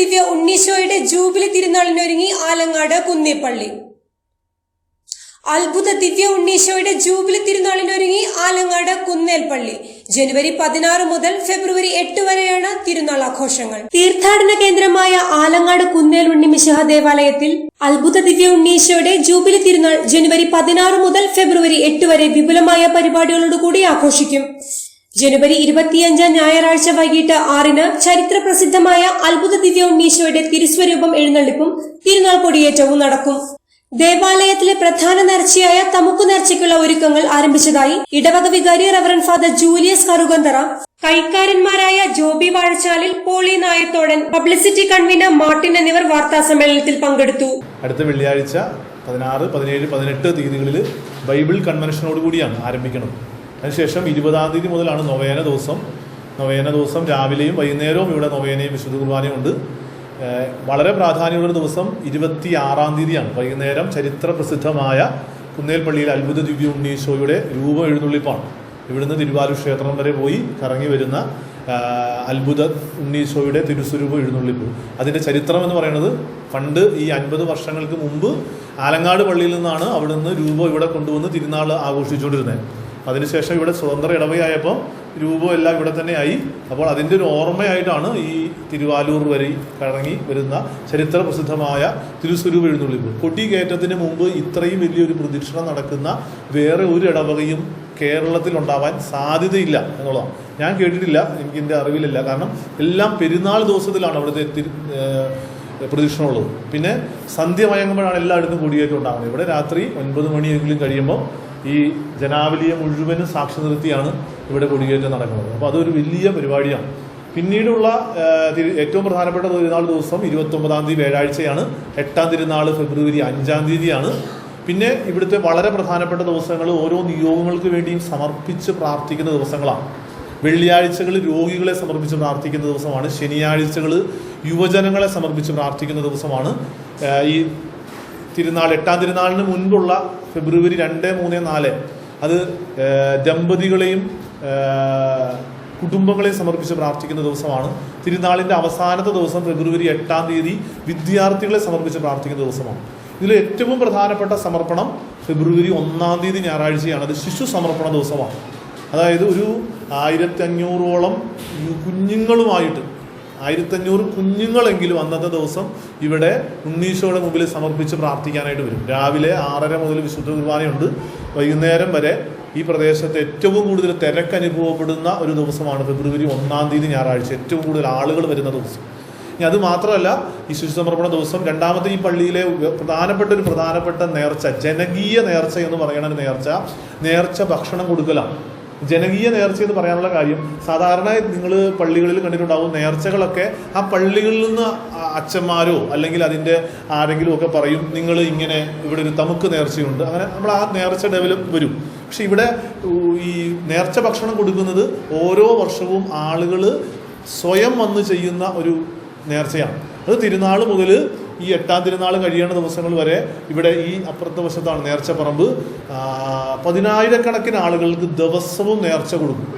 ദിവ്യ ഉണ്ണീശോയുടെ jubilee തിരുനാളിനൊരുങ്ങി Alangad Kunnappilly. അത്ഭുത ദിവ്യ ഉണ്ണീശോയുടെ jubilee തിരുനാളിനൊരുങ്ങി Alangad കുന്നേൽപ്പള്ളി. ജനുവരി പതിനാറ് മുതൽ ഫെബ്രുവരി എട്ട് വരെയാണ് തിരുനാൾ ആഘോഷങ്ങൾ. തീർത്ഥാടന കേന്ദ്രമായ ആലങ്ങാട് കുന്നേൽ ഉണ്ണിമിശിഹ ദേവാലയത്തിൽ അത്ഭുത ദിവ്യ ഉണ്ണീശോയുടെ ജൂബിലി തിരുനാൾ ജനുവരി പതിനാറ് മുതൽ ഫെബ്രുവരി എട്ട് വരെ വിപുലമായ പരിപാടികളോടുകൂടി ആഘോഷിക്കും. ജനുവരി ഇരുപത്തിയഞ്ചാം ഞായറാഴ്ച വൈകിട്ട് ആറിന് ചരിത്ര പ്രസിദ്ധമായ അത്ഭുത ദിവ്യ ഉണ്ണീശോയുടെ തിരുസ്വരൂപം എഴുന്നള്ളിപ്പും തിരുനാൾ കൊടിയേറ്റവും നടക്കും. ദേവാലയത്തിലെ പ്രധാന നേർച്ചയായ തമുക്കു നേർച്ചയ്ക്കുള്ള ഒരുക്കങ്ങൾ ആരംഭിച്ചതായി ഇടവക വികാരി reverend father Julius Karukanthara കൈക്കാരന്മാരായ Joby Vazhachalil Poly Nayathodan publicity convener Martin എന്നിവർ വാർത്താ സമ്മേളനത്തിൽ പങ്കെടുത്തു. അടുത്ത വെള്ളിയാഴ്ച പതിനാറ് പതിനേഴ് പതിനെട്ട് തീയതികളിൽ ബൈബിൾ കൺവെൻഷനോട് കൂടിയാണ് ആരംഭിക്കുന്നത്. അതിനുശേഷം ഇരുപതാം തീയതി മുതലാണ് നൊവേന ദിവസം. നൊവേന ദിവസം രാവിലെയും വൈകുന്നേരവും ഇവിടെ നൊവേനയും വിശുദ്ധ കുർബാനയും ഉണ്ട്. വളരെ പ്രാധാന്യമുള്ള ദിവസം ഇരുപത്തി ആറാം തീയതിയാണ്. വൈകുന്നേരം ചരിത്ര പ്രസിദ്ധമായ കുന്നേൽപ്പള്ളിയിൽ അത്ഭുത ദിവ്യ ഉണ്ണീശോയുടെ രൂപം എഴുന്നള്ളിപ്പാണ്. ഇവിടുന്ന് തിരുവാരൂർ ക്ഷേത്രം വരെ പോയി കറങ്ങി വരുന്ന അത്ഭുത ഉണ്ണീശോയുടെ തിരുസ്വരൂപം എഴുന്നള്ളിപ്പ്. അതിന്റെ ചരിത്രം എന്ന് പറയുന്നത് പണ്ട് ഈ അൻപത് വർഷങ്ങൾക്ക് മുമ്പ് ആലങ്ങാട് പള്ളിയിൽ നിന്നാണ് അവിടുന്ന് രൂപം ഇവിടെ കൊണ്ടുവന്ന് തിരുനാൾ ആഘോഷിച്ചുകൊണ്ടിരുന്നത്. അതിനുശേഷം ഇവിടെ സ്വതന്ത്ര ഇടവയായപ്പോൾ രൂപം എല്ലാം ഇവിടെ തന്നെ ആയി. അപ്പോൾ അതിന്റെ ഒരു ഓർമ്മയായിട്ടാണ് ഈ തിരുവാലൂർ വരെ കറങ്ങി വരുന്ന ചരിത്ര പ്രസിദ്ധമായ തിരുസ്വരൂപ എഴുന്നള്ളിപ്പ്. കൊടികയറ്റത്തിന് മുമ്പ് ഇത്രയും വലിയൊരു പ്രദക്ഷിണം നടക്കുന്ന വേറെ ഒരു ഇടവകയും കേരളത്തിൽ ഉണ്ടാവാൻ സാധ്യതയില്ല എന്നുള്ളതാണ്. ഞാൻ കേട്ടിട്ടില്ല എനിക്ക് എന്റെ അറിവിലില്ല. കാരണം എല്ലാം പെരുന്നാൾ ദിവസത്തിലാണ് അവിടുത്തെ പ്രദക്ഷിണമുള്ളത്. പിന്നെ സന്ധ്യ മയങ്ങുമ്പോഴാണ് എല്ലായിടത്തും കൊടിയേറ്റം ഉണ്ടാകുന്നത്. ഇവിടെ രാത്രി ഒൻപത് മണിയെങ്കിലും കഴിയുമ്പോൾ ഈ ജനാവലിയെ മുഴുവനും സാക്ഷി നിർത്തിയാണ് ഇവിടെ കൊടിയേറ്റം നടക്കുന്നത്. അപ്പോൾ അതൊരു വലിയ പരിപാടിയാണ്. പിന്നീടുള്ള ഏറ്റവും പ്രധാനപ്പെട്ട തിരുനാൾ ദിവസം ഇരുപത്തൊമ്പതാം തീയതി വ്യാഴാഴ്ചയാണ്. എട്ടാം തിരുനാൾ ഫെബ്രുവരി അഞ്ചാം തീയതിയാണ്. പിന്നെ ഇവിടുത്തെ വളരെ പ്രധാനപ്പെട്ട ദിവസങ്ങൾ ഓരോ നിയോഗങ്ങൾക്ക് വേണ്ടിയും സമർപ്പിച്ച് പ്രാർത്ഥിക്കുന്ന ദിവസങ്ങളാണ്. വെള്ളിയാഴ്ചകൾ രോഗികളെ സമർപ്പിച്ച് പ്രാർത്ഥിക്കുന്ന ദിവസമാണ്. ശനിയാഴ്ചകൾ യുവജനങ്ങളെ സമർപ്പിച്ച് പ്രാർത്ഥിക്കുന്ന ദിവസമാണ്. ഈ തിരുനാൾ എട്ടാം തിരുനാളിന് മുൻപുള്ള ഫെബ്രുവരി രണ്ട് മൂന്ന് നാല്. അത് ദമ്പതികളെയും കുടുംബങ്ങളെ കുടുംബങ്ങളെയും സമർപ്പിച്ച് പ്രാർത്ഥിക്കുന്ന ദിവസമാണ്. തിരുനാളിന്റെ അവസാനത്തെ ദിവസം ഫെബ്രുവരി എട്ടാം തീയതി വിദ്യാർത്ഥികളെ സമർപ്പിച്ച് പ്രാർത്ഥിക്കുന്ന ദിവസമാണ്. ഇതിൽ ഏറ്റവും പ്രധാനപ്പെട്ട സമർപ്പണം ഫെബ്രുവരി ഒന്നാം തീയതി ഞായറാഴ്ചയാണ്. അത് ശിശു സമർപ്പണ ദിവസമാണ്. അതായത് ഒരു ആയിരത്തി അഞ്ഞൂറോളം കുഞ്ഞുങ്ങളുമായിട്ട് ആയിരത്തഞ്ഞൂറ് കുഞ്ഞുങ്ങളെങ്കിലും അന്നത്തെ ദിവസം ഇവിടെ ഉണ്ണീശോയുടെ മുമ്പിൽ സമർപ്പിച്ച് പ്രാർത്ഥിക്കാനായിട്ട് വരും. രാവിലെ ആറര മുതൽ വിശുദ്ധ കുർബാനയുണ്ട്. വൈകുന്നേരം വരെ ഈ പ്രദേശത്ത് ഏറ്റവും കൂടുതൽ തിരക്ക് അനുഭവപ്പെടുന്ന ഒരു ദിവസമാണ് ഫെബ്രുവരി ഒന്നാം തീയതി ഞായറാഴ്ച. ഏറ്റവും കൂടുതൽ ആളുകൾ വരുന്ന ദിവസം. ഇനി അത് മാത്രമല്ല ഈ ശിശു സമർപ്പണ ദിവസം രണ്ടാമത്തെ ഈ പള്ളിയിലെ പ്രധാനപ്പെട്ട ഒരു പ്രധാനപ്പെട്ട നേർച്ച ജനകീയ നേർച്ച എന്ന് പറയുന്ന നേർച്ച നേർച്ച ഭക്ഷണം കൊടുക്കലാണ്. ജനകീയ നേർച്ച എന്ന് പറയാനുള്ള കാര്യം. സാധാരണ നിങ്ങൾ പള്ളികളിൽ കണ്ടിട്ടുണ്ടാവും നേർച്ചകളൊക്കെ ആ പള്ളികളിൽ നിന്ന് അച്ഛന്മാരോ അല്ലെങ്കിൽ അതിന്റെ ആരെങ്കിലും ഒക്കെ പറയും നിങ്ങൾ ഇങ്ങനെ ഇവിടെ ഒരു തമുക്ക് നേർച്ചയുണ്ട്. അങ്ങനെ നമ്മൾ ആ നേർച്ച ഡെവലപ്പ് വരും. പക്ഷെ ഇവിടെ ഈ നേർച്ച ഭക്ഷണം കൊടുക്കുന്നത് ഓരോ വർഷവും ആളുകൾ സ്വയം വന്ന് ചെയ്യുന്ന ഒരു നേർച്ചയാണ്. അത് തിരുനാൾ മുതൽ ഈ എട്ടാം തിരുനാൾ കഴിയേണ്ട ദിവസങ്ങൾ വരെ ഇവിടെ ഈ അപ്പുറത്തെ വശത്താണ് നേർച്ച പറമ്പ്. പതിനായിരക്കണക്കിന് ആളുകൾക്ക് ദിവസവും നേർച്ച കൊടുക്കും.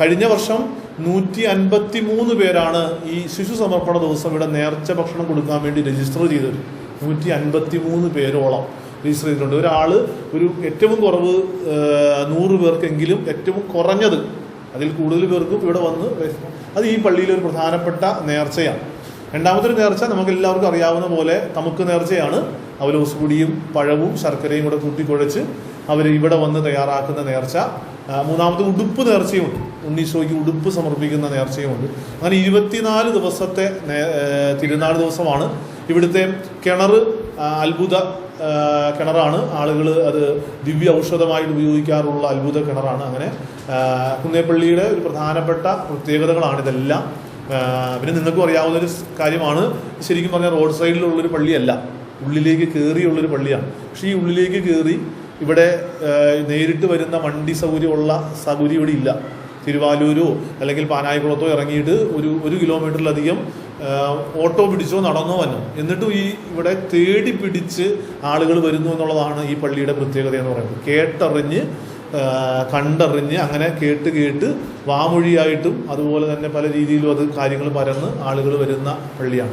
കഴിഞ്ഞ വർഷം നൂറ്റി അൻപത്തി മൂന്ന് പേരാണ് ഈ ശിശു സമർപ്പണ ദിവസം ഇവിടെ നേർച്ച ഭക്ഷണം കൊടുക്കാൻ വേണ്ടി രജിസ്റ്റർ ചെയ്തത്. നൂറ്റി അൻപത്തി മൂന്ന് പേരോളം രജിസ്റ്റർ ചെയ്തിട്ടുണ്ട്. ഒരാൾ ഒരു ഏറ്റവും കുറവ് നൂറ് പേർക്കെങ്കിലും ഏറ്റവും കുറഞ്ഞത് അതിൽ കൂടുതൽ പേർക്കും ഇവിടെ വന്ന് അത് ഈ പള്ളിയിലെ ഒരു പ്രധാനപ്പെട്ട നേർച്ചയാണ്. രണ്ടാമത്തെ ഒരു നേർച്ച നമുക്ക് എല്ലാവർക്കും അറിയാവുന്ന പോലെ തമുക്ക് നേർച്ചയാണ്. അവർ പൊടിയും പഴവും ശർക്കരയും കൂടെ കൂട്ടിക്കുഴച്ച് അവർ ഇവിടെ വന്ന് തയ്യാറാക്കുന്ന നേർച്ച. മൂന്നാമത് ഉടുപ്പ് നേർച്ചയുമുണ്ട് ഉണ്ണീശോയ്ക്ക് ഉടുപ്പ് സമർപ്പിക്കുന്ന നേർച്ചയുമുണ്ട്. അങ്ങനെ ഇരുപത്തിനാല് ദിവസത്തെ തിരുനാൾ ദിവസമാണ്. ഇവിടുത്തെ കിണർ അത്ഭുത കിണറാണ്. ആളുകൾ അത് ദിവ്യ ഔഷധമായിട്ട് ഉപയോഗിക്കാറുള്ള അത്ഭുത കിണറാണ്. അങ്ങനെ കുന്നേപ്പള്ളിയുടെ ഒരു പ്രധാനപ്പെട്ട പ്രത്യേകതകളാണ് ഇതെല്ലാം. പിന്നെ നിങ്ങൾക്കും അറിയാവുന്ന ഒരു കാര്യമാണ്. ശരിക്കും പറഞ്ഞാൽ റോഡ് സൈഡിലുള്ളൊരു പള്ളിയല്ല. ഉള്ളിലേക്ക് കയറിയുള്ളൊരു പള്ളിയാണ്. പക്ഷേ ഈ ഉള്ളിലേക്ക് കയറി ഇവിടെ നേരിട്ട് വരുന്ന വണ്ടി സൗകര്യമുള്ള സൗകര്യം ഇവിടെ ഇല്ല. തിരുവാലൂരോ അല്ലെങ്കിൽ പാനായിക്കുളത്തോ ഇറങ്ങിയിട്ട് ഒരു ഒരു കിലോമീറ്ററിലധികം ഓട്ടോ പിടിച്ചോ നടന്നോ വന്നു. എന്നിട്ടും ഈ ഇവിടെ തേടി പിടിച്ച് ആളുകൾ വരുന്നു എന്നുള്ളതാണ് ഈ പള്ളിയുടെ പ്രത്യേകത എന്ന് പറയുന്നത്. കേട്ടറിഞ്ഞ് കണ്ടറിഞ്ഞ് അങ്ങനെ കേട്ട് കേട്ട് വാമൊഴിയായിട്ടും അതുപോലെ തന്നെ പല രീതിയിലും അത് കാര്യങ്ങൾ പരന്ന് ആളുകൾ വരുന്ന പള്ളിയാണ്.